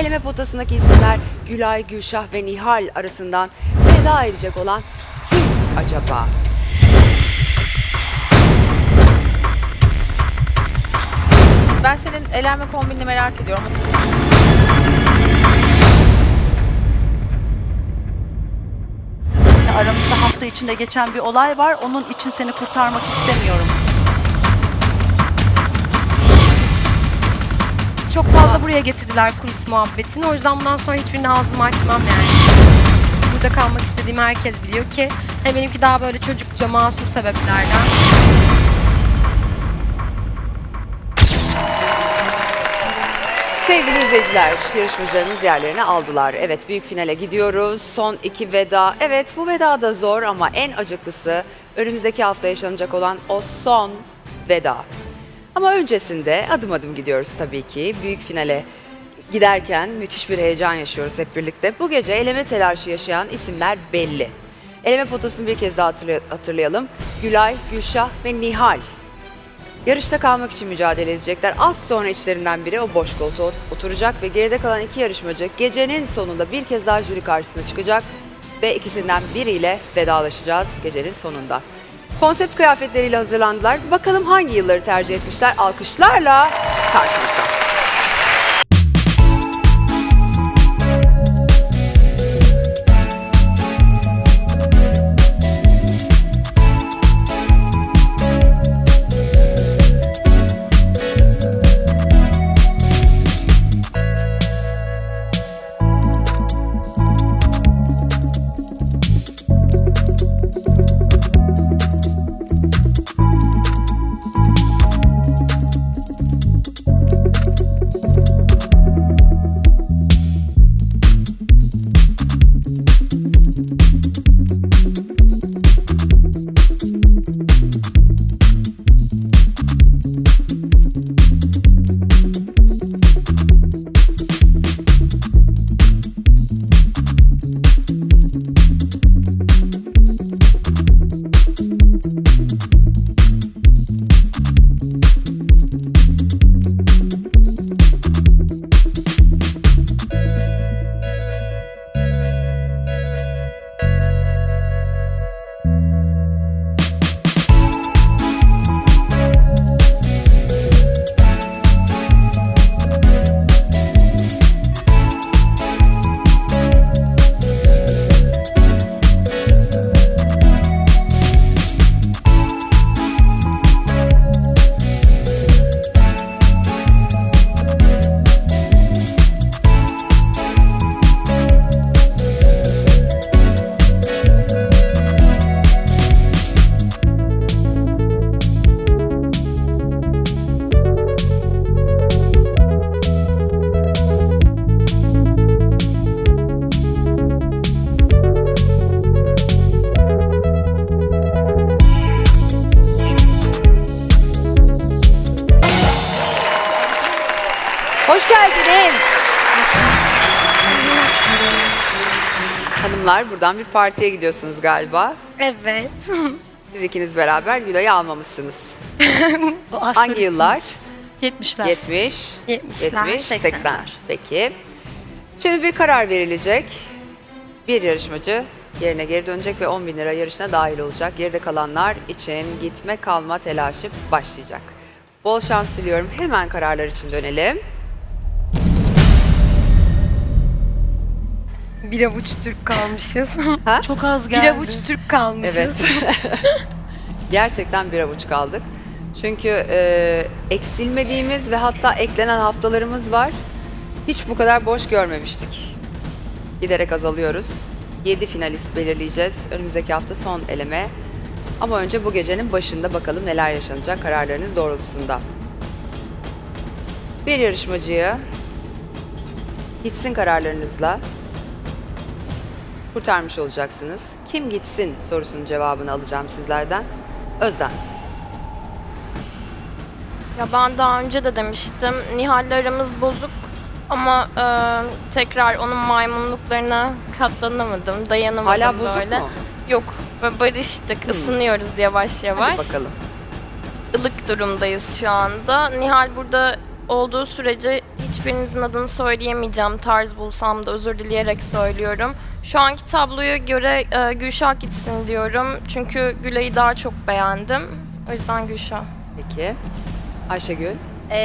eleme potasındaki isimler Gülay, Gülşah ve Nihal arasından veda edecek olan kim acaba? Ben senin elenme kombinini merak ediyorum. Aramızda hafta içinde geçen bir olay var. Onun için seni kurtarmak istemiyorum. Çok fazla buraya getirdiler kulis muhabbetini. O yüzden bundan sonra hiçbirini ağzımı açmam yani. Burada kalmak istediğimi herkes biliyor ki. Hem benimki daha böyle çocukça masum sebeplerden. Sevgili izleyiciler, yarışmacılarımız yerlerini aldılar. Evet, büyük finale gidiyoruz. Son iki veda. Evet, bu veda da zor ama en acıklısı önümüzdeki hafta yaşanacak olan o son veda. Ama öncesinde adım adım gidiyoruz tabii ki. Büyük finale giderken müthiş bir heyecan yaşıyoruz hep birlikte. Bu gece eleme telaşı yaşayan isimler belli. Eleme potasını bir kez daha hatırlay- hatırlayalım. Gülay, Gülşah ve Nihal Yarışta kalmak için mücadele edecekler. Az sonra içlerinden biri o boş koltuğa oturacak ve geride kalan iki yarışmacı gecenin sonunda bir kez daha jüri karşısına çıkacak ve ikisinden biriyle vedalaşacağız gecenin sonunda. Konsept kıyafetleriyle hazırlandılar. Bakalım hangi yılları tercih etmişler? Alkışlarla karşımızda. Hanımlar buradan bir partiye gidiyorsunuz galiba. Evet. Siz ikiniz beraber Gülay'ı almamışsınız. Hangi yıllar? 70'ler. 70, 70'ler, 70, 80. 80'ler. Peki. Şimdi bir karar verilecek. Bir yarışmacı yerine geri dönecek ve 10 bin lira yarışına dahil olacak. Geride kalanlar için gitme kalma telaşı başlayacak. Bol şans diliyorum. Hemen kararlar için dönelim. Bir avuç Türk kalmışız. Çok az bir geldi. avuç Türk kalmışız. Evet. Gerçekten bir avuç kaldık. Çünkü e, eksilmediğimiz ve hatta eklenen haftalarımız var. Hiç bu kadar boş görmemiştik. Giderek azalıyoruz. 7 finalist belirleyeceğiz. Önümüzdeki hafta son eleme. Ama önce bu gecenin başında bakalım neler yaşanacak kararlarınız doğrultusunda. Bir yarışmacıyı gitsin kararlarınızla kurtarmış olacaksınız. Kim gitsin sorusunun cevabını alacağım sizlerden. Özlem. Ya ben daha önce de demiştim. Nihal'le aramız bozuk ama e, tekrar onun maymunluklarına katlanamadım. Dayanamadım Hala bozuk böyle. mu? Yok barıştık. ısınıyoruz yavaş yavaş. Hadi bakalım. Ilık durumdayız şu anda. Nihal burada olduğu sürece hiçbirinizin adını söyleyemeyeceğim. Tarz bulsam da özür dileyerek söylüyorum. Şu anki tabloya göre e, Gülşah gitsin diyorum. Çünkü Gülay'ı daha çok beğendim. O yüzden Gülşah. Peki. Ayşegül. Ee,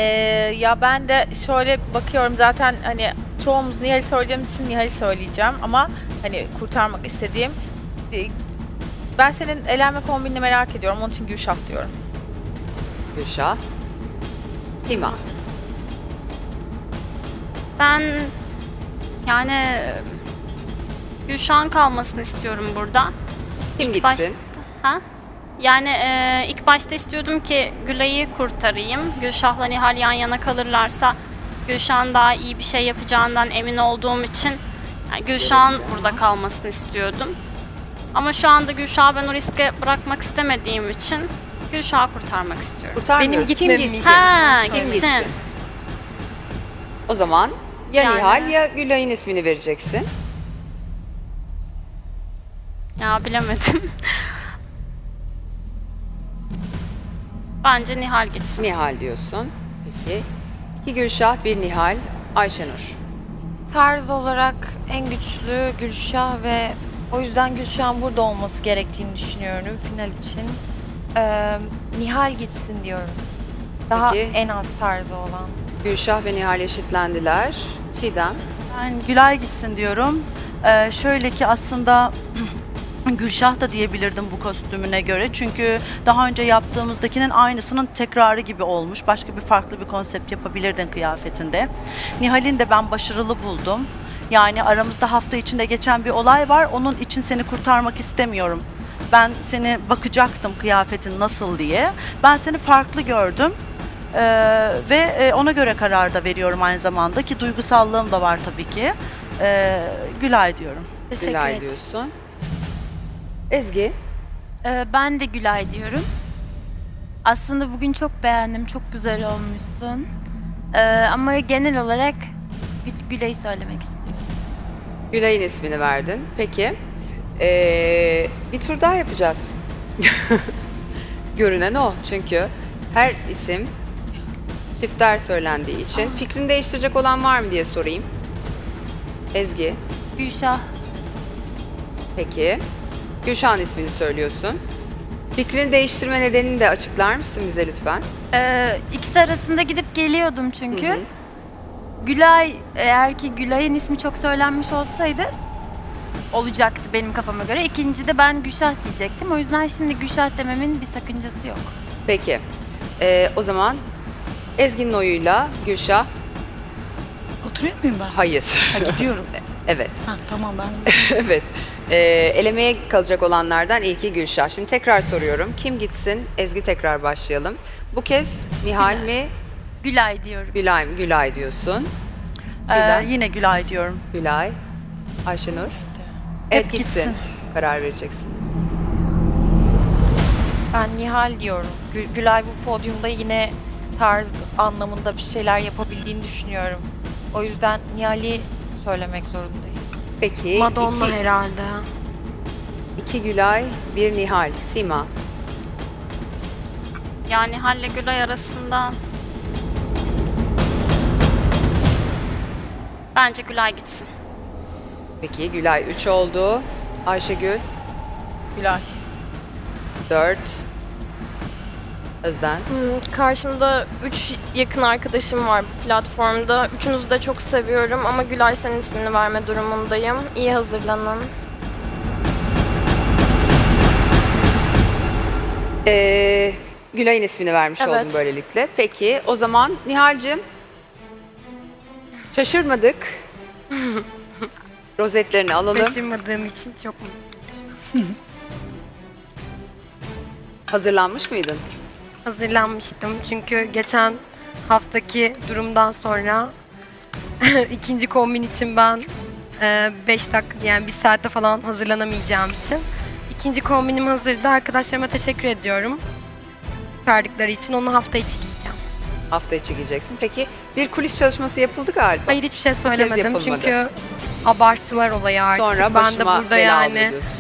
ya ben de şöyle bakıyorum zaten hani çoğumuz Nihal'i söyleyeceğimiz için Nihal'i söyleyeceğim ama hani kurtarmak istediğim e, ben senin elenme kombinini merak ediyorum. Onun için Gülşah diyorum. Gülşah. Sima. Ben yani Gülşah'ın kalmasını istiyorum burada. Kim gitsin? Ha? Yani e, ilk başta istiyordum ki Gülay'ı kurtarayım. Gülşah'la Nihal yan yana kalırlarsa Gülşah'ın daha iyi bir şey yapacağından emin olduğum için yani Gülşah'ın burada kalmasını istiyordum. Ama şu anda Gülşah'ı ben o riske bırakmak istemediğim için Gülşah'ı kurtarmak istiyorum. Kurtarmıyoruz. Benim Kim gitmemi gitsin? Ha, Kim gitsin. O zaman ya Yani- Nihal ya Gülay'ın ismini vereceksin. Ya bilemedim. Bence Nihal gitsin. Nihal diyorsun. Peki. İki Gülşah, bir Nihal. Ayşenur. Tarz olarak en güçlü Gülşah ve o yüzden Gülşah'ın burada olması gerektiğini düşünüyorum final için. Ee, Nihal gitsin diyorum. Daha Peki. en az tarzı olan. Gülşah ve Nihal eşitlendiler. Çiğdem. Ben Gülay gitsin diyorum. Ee, şöyle ki aslında Gülşah da diyebilirdim bu kostümüne göre. Çünkü daha önce yaptığımızdakinin aynısının tekrarı gibi olmuş. Başka bir farklı bir konsept yapabilirdin kıyafetinde. Nihal'in de ben başarılı buldum. Yani aramızda hafta içinde geçen bir olay var. Onun için seni kurtarmak istemiyorum. Ben seni bakacaktım kıyafetin nasıl diye. Ben seni farklı gördüm. Ee, ve e, ona göre karar da veriyorum aynı zamanda ki duygusallığım da var tabii ki. Ee, Gülay diyorum. Teşekkür Gülay ederim. diyorsun. Ezgi. Ee, ben de Gülay diyorum. Aslında bugün çok beğendim, çok güzel olmuşsun. Ee, ama genel olarak Gül- Gülay'ı söylemek istiyorum. Gülay'ın ismini verdin. Peki. Ee, bir tur daha yapacağız. Görünen o. Çünkü her isim çifter söylendiği için fikrini değiştirecek olan var mı diye sorayım. Ezgi. Gülşah, Peki. Gülşah'ın ismini söylüyorsun. Fikrini değiştirme nedenini de açıklar mısın bize lütfen? ee, ikisi arasında gidip geliyordum çünkü. Hı hı. Gülay, eğer ki Gülay'ın ismi çok söylenmiş olsaydı olacaktı benim kafama göre. İkinci de ben Gülşah diyecektim. O yüzden şimdi Gülşah dememin bir sakıncası yok. Peki. Ee, o zaman Ezgi'nin oyuyla Gülşah Oturuyor muyum ben? hayır. Ha, gidiyorum. evet. ha, tamam ben. evet. Ee, elemeye kalacak olanlardan ilki Gülşah. Şimdi tekrar soruyorum. Kim gitsin? Ezgi tekrar başlayalım. Bu kez Nihal mi? Gülay diyorum. Gülay mı? Gülay diyorsun. Ee, yine Gülay diyorum. Gülay. Ayşenur. Evet Hep gitsin. gitsin. Karar vereceksin. Ben Nihal diyorum. Gül- Gülay bu podyumda yine tarz anlamında bir şeyler yapabildiğini düşünüyorum. O yüzden Nihal'i söylemek zorundayım. Peki. Madonna iki, herhalde. iki Gülay, bir Nihal. Sima. Yani Nihal'le Gülay arasında Bence Gülay gitsin. Peki Gülay 3 oldu. Ayşegül Gülay. 4. Özden. Hmm, Karşımda üç yakın arkadaşım var bu platformda. Üçünüzü de çok seviyorum ama Gülay senin ismini verme durumundayım. İyi hazırlanın. Ee, Gülay'ın ismini vermiş Evet. oldum böylelikle. Peki o zaman Nihal'cim şaşırmadık. Rozetlerini alalım. Şaşırmadığım için çok mutluyum. Hazırlanmış mıydın? Hazırlanmıştım. Çünkü geçen haftaki durumdan sonra ikinci kombin için ben 5 dakika yani bir saatte falan hazırlanamayacağım için ikinci kombinim hazırdı. Arkadaşlarıma teşekkür ediyorum. Verdikleri için onu hafta içi giyeceğim. Hafta içi giyeceksin. Peki bir kulis çalışması yapıldı galiba. Hayır hiçbir şey söylemedim yapılmadı. çünkü abarttılar olayı artık. Sonra ben de başıma burada bela yani aldı diyorsun.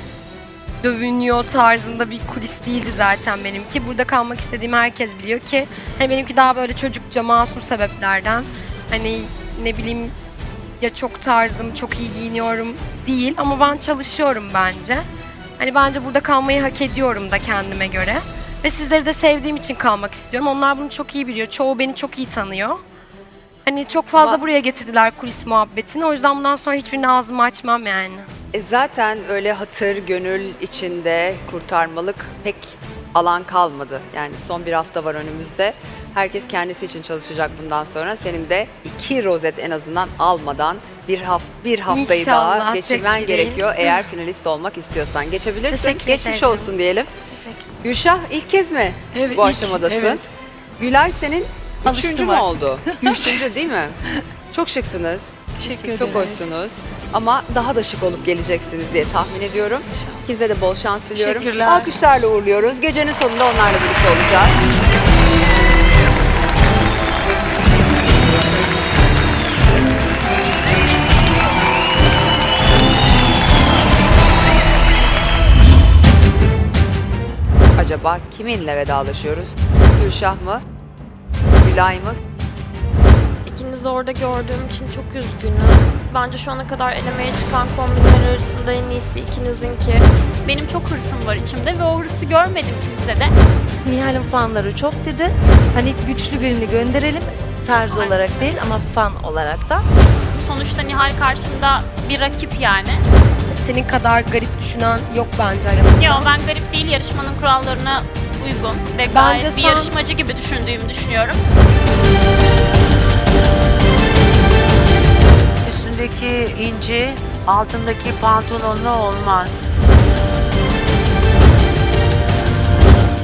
Dövünüyor tarzında bir kulis değildi zaten benimki. Burada kalmak istediğimi herkes biliyor ki hani benimki daha böyle çocukça masum sebeplerden. Hani ne bileyim ya çok tarzım, çok iyi giyiniyorum değil ama ben çalışıyorum bence. Hani bence burada kalmayı hak ediyorum da kendime göre. Ve sizleri de sevdiğim için kalmak istiyorum. Onlar bunu çok iyi biliyor. Çoğu beni çok iyi tanıyor. Hani çok fazla buraya getirdiler kulis muhabbetini. O yüzden bundan sonra hiçbirini ağzımı açmam yani. E zaten öyle hatır, gönül içinde kurtarmalık pek alan kalmadı. Yani son bir hafta var önümüzde. Herkes kendisi için çalışacak bundan sonra. Senin de iki rozet en azından almadan bir hafta bir haftayı İnşallah, daha geçirmen gerekiyor eğer finalist olmak istiyorsan. Geçebilirsin. Teşekkür Geçmiş ederim. olsun diyelim. Teşekkür Gülşah ilk kez mi Evet, bu ilk, aşamadasın? evet. Gülay senin Alıştım üçüncü mü artık. oldu? Üçüncü değil mi? Çok şıksınız. Teşekkür Çok ederim. hoşsunuz. Ama daha da şık olup geleceksiniz diye tahmin ediyorum. İkinize de bol şans diliyorum. Teşekkürler. Alkışlarla uğurluyoruz. Gecenin sonunda onlarla birlikte olacağız. Acaba kiminle vedalaşıyoruz? Gülşah mı? Gülay mı? İkinizi orada gördüğüm için çok üzgünüm. Bence şu ana kadar elemeye çıkan kombinler arasında en iyisi ikinizinki. Benim çok hırsım var içimde ve o hırsı görmedim kimsede. Nihal'in fanları çok dedi. Hani güçlü birini gönderelim tarz Aynen. olarak değil ama fan olarak da. Sonuçta Nihal karşımda bir rakip yani. Senin kadar garip düşünen yok bence aramızda. Yo ben garip değil yarışmanın kurallarına uygun ve gayet Bence bir sen- yarışmacı gibi düşündüğümü düşünüyorum. Üstündeki inci, altındaki pantolonla olmaz.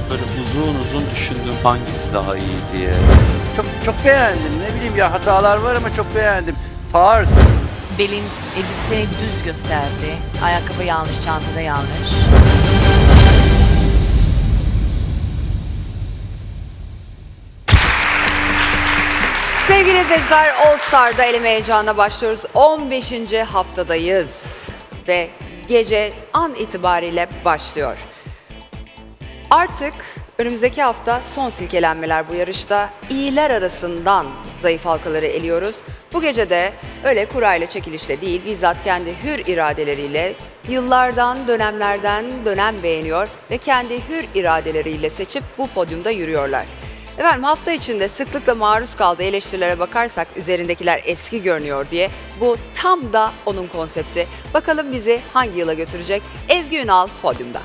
Böyle uzun uzun düşündüm hangisi daha iyi diye. Çok çok beğendim. Ne bileyim ya hatalar var ama çok beğendim. Pars. Belin elbiseni düz gösterdi. Ayakkabı yanlış, çantada yanlış. Sevgili izleyiciler All Star'da eleme heyecanına başlıyoruz. 15. haftadayız ve gece an itibariyle başlıyor. Artık önümüzdeki hafta son silkelenmeler bu yarışta. İyiler arasından zayıf halkaları eliyoruz. Bu gece de öyle kurayla çekilişle değil bizzat kendi hür iradeleriyle yıllardan dönemlerden dönem beğeniyor ve kendi hür iradeleriyle seçip bu podyumda yürüyorlar. Efendim hafta içinde sıklıkla maruz kaldığı eleştirilere bakarsak üzerindekiler eski görünüyor diye bu tam da onun konsepti. Bakalım bizi hangi yıla götürecek? Ezgi Ünal podyumda.